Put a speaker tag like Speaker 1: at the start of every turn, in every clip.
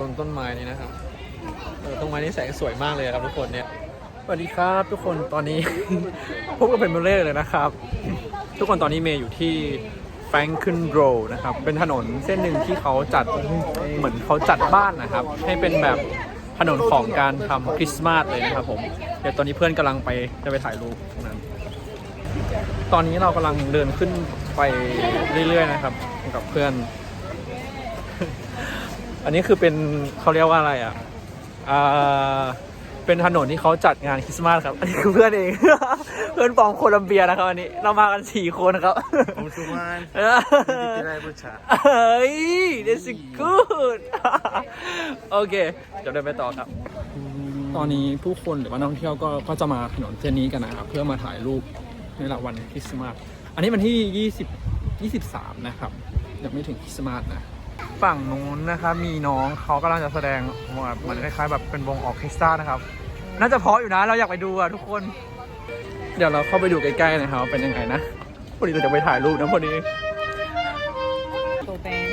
Speaker 1: ต้นต้นไม้นี้นะครับเออต้นไม้นี้แสงสวยมากเลยครับทุกคนเนี่ยสวัสดีครับทุกคนตอนนี้ พบกับเป็นเมเล่เลยนะครับ ทุกคนตอนนี้เมย์อยู่ที่แฟรงคินโรนะครับเป็นถนนเส้นหนึ่งที่เขาจัดเหมือนเขาจัดบ้านนะครับ ให้เป็นแบบถนนของการทำคริสต์มาสเลยนะครับผมเดี๋ยวตอนนี้เพื่อนกำลังไปจะไปถ่ายรูปตรงนั้น ตอนนี้เรากำลังเดินขึ้นไปเรื่อยๆนะครับ กับเพื่อน อันนี้คือเป็นเขาเรียกว่าอะไรอะอ่าเป็นถนนที่เขาจัดงานคริสต์มาสครับ อันนี้คือเพื่อนเอง เพื่อนปองโคลัมเบียนะครับอันนี้ เรามากันสี่คนครับ
Speaker 2: ผมสุวรรณ
Speaker 1: เออ
Speaker 2: ที่ได้ผู้ชาย
Speaker 1: เฮ้ย that's good โอเคเดี๋ยวเดินไปต่อครับ ตอนนี้ผู้คนหรือว่านักท่องเที่ยวก็ก็จะมาถนนเส้นนี้กันนะครับ เพื่อมาถ่ายรูปในหลังวันคริสต์มาส อันนี้มันที่ 20 23 นะครับ ยังไม่ถึงคริสต์มาสนะ ฝั่งนู้นนะครับมีน้องเขากำลังจะแสดงแบบเหมือนคล้ายๆแบบเป็นวงออเคสตรานะครับ น่าจะเพราะอยู่นะเราอยากไปดูอะทุกคน เดี๋ยวเราเข้าไปดูใกล้ๆนะครับเป็นยังไงนะพอดีเราจะไปถ่ายรูปนะพอดี
Speaker 3: ตัวแบน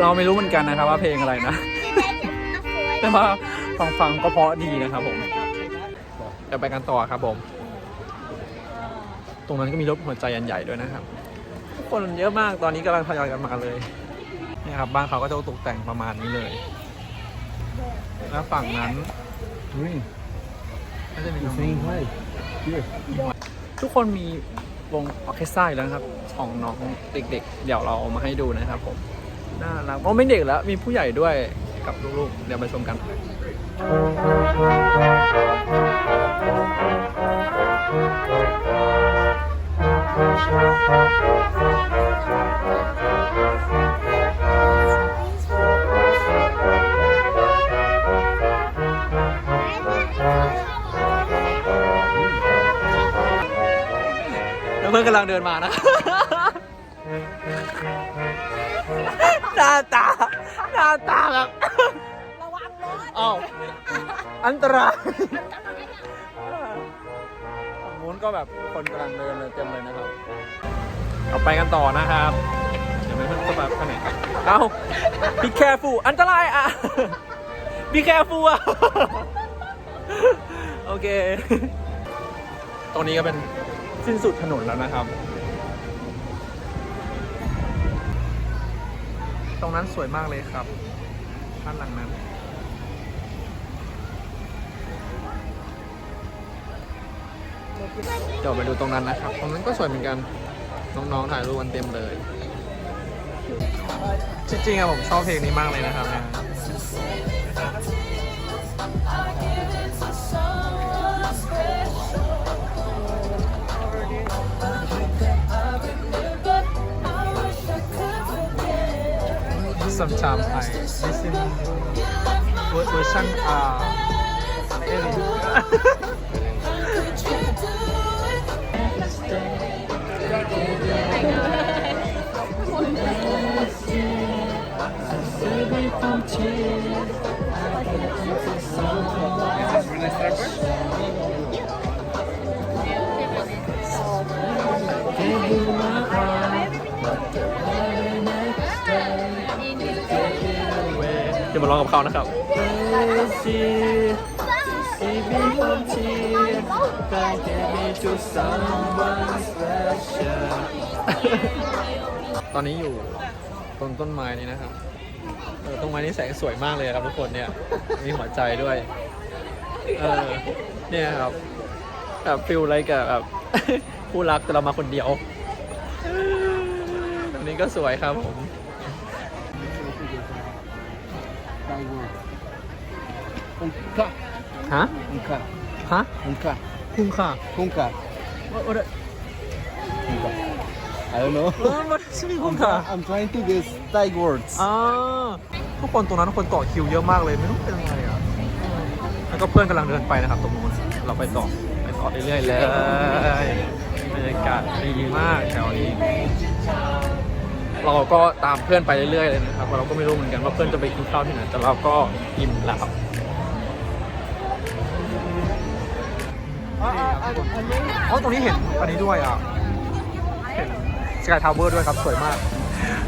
Speaker 1: เราไม่รู้เหมือนกันนะครับว่าเพลงอะไรนะ แต่ว่าฟังฟังๆก็เพราะดีนะครับผมเดี๋ยวไปกันต่อครับผม ตรงนั้นก็มีรถหัวใจยันใหญ่ด้วยนะครับทุกคนเยอะมากตอนนี้กำลังทยอยกันมาเลยนี่ครับบ้านเขาก็จะตกแต่งประมาณนี้เลย แล้วฝั่งนั้นอุ้ยน่าจะมีตรงนี้ทุกคนมีวงออร์เคสตราอยู่แล้วนะครับ ของน้องเด็กๆ เดี๋ยวเราเอามาให้ดูนะครับผมน่ารักเพราะไม่เด็กแล้วมีผู้ใหญ่ด้วย กับลูกๆ เดี๋ยวไปชมกันแล้วเพื่อนกำลังเดินมานะหน้าตา หน้าตาแบบ
Speaker 3: ระวังรถ
Speaker 1: อ้าวอันตรายฝั่งนู้นก็แบบคนกำลังเดินเลยเต็มเลยนะครับเราไปกันต่อนะครับเดี๋ยวไม่เพิ่งจะแบบไปไหนเอ้า be careful อันตรายอะ be careful อะโอเค ตรงนี้ก็เป็นสิ้นสุดถนนแล้วนะครับ ตรงนั้นสวยมากเลยครับด้านหลังนั้น เดี๋ยวไปดูตรงนั้นนะครับ ตรงนั้นก็สวยเหมือนกัน น้องๆถ่ายรูปกันเต็มเลย จริงๆอะผมชอบเพลงนี้มากเลยนะครับเนี่ย sometimes I listen với với sang à Give me my uh, heart. ยวมาลองกับเขานะครับตอนนี้อยู่ตรงต้นไม้นี้นะครับเออต้นไม้นี้แสงสวยมากเลยครับทุกคนเนี่ยมีหัวใจด้วยเออเนี่ยครับแบบฟิลอะไรกับแบบผู้รักแต่เรามาคนเดียวอันนี้ก็สวยครับผม
Speaker 2: Unka.
Speaker 1: ฮะ
Speaker 2: Unka.
Speaker 1: ฮะ
Speaker 2: Unka.
Speaker 1: คุ้มค่า
Speaker 2: Unka.
Speaker 1: What, what,
Speaker 2: Unka. I don't know.
Speaker 1: what is คุ้ม
Speaker 2: I'm,
Speaker 1: ค่า
Speaker 2: I'm trying to guess Thai words.
Speaker 1: อ่าทุกคนตรงนั้นคนต่อคิวเยอะมากเลยไม่รู้เป็นยังไงอะแล้วก็เพื่อนกำลังเดินไปนะครับตรงนู้นเราไปต่อไปต่อเรื่อยๆเลยบรรยากาศดีมากแถวนี้ร เราก็ตามเพื่อนไปเรื่อยๆเลยนะครับเพราะเราก็ไม่รู้เหมือนกันว่าเพื่อนจะไปกินข้าวที่ไหนแต่เราก็อิ่มแล้วครับเพราะตรงนี้เห็นอันนี้ด้วยอะเห็นสกายทาวเวอร์ด้วยครับ สวยมาก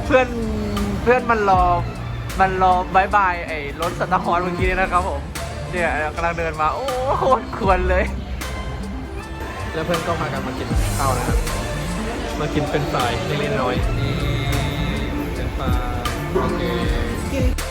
Speaker 1: เพื่อนเพื่อนมันรอมันรอบายบายไอ้รถสตาร์ฮอร์เมื่อกี้นะครับผมเนี่ยกำลังเดินมา โอ้โหควรเลย แล้วเพื่อนก็มากันมากินข้าวนะครับ มากินเป็นสายเล็กๆน้อยๆ pa. Okay. okay.